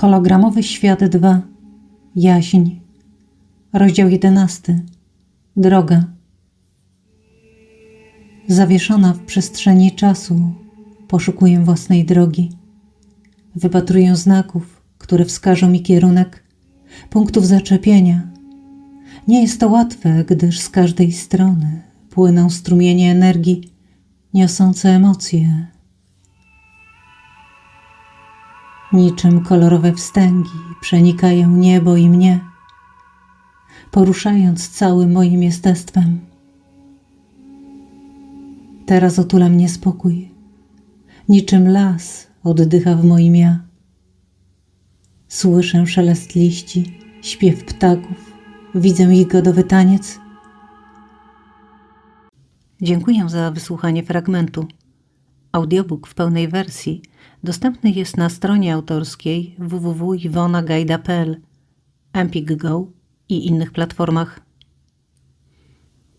Kologramowy świat 2. Jaźń. Rozdział 11. Droga. Zawieszona w przestrzeni czasu, poszukuję własnej drogi. Wypatruję znaków, które wskażą mi kierunek, punktów zaczepienia. Nie jest to łatwe, gdyż z każdej strony płyną strumienie energii, niosące emocje. Niczym kolorowe wstęgi przenikają niebo i mnie, poruszając całym moim jestestwem. Teraz otula mnie spokój. Niczym las oddycha w moim ja. Słyszę szelest liści, śpiew ptaków, widzę ich godowy taniec. Dziękuję za wysłuchanie fragmentu. Audiobook w pełnej wersji dostępny jest na stronie autorskiej www.iwonagajda.pl, Empik Go i innych platformach.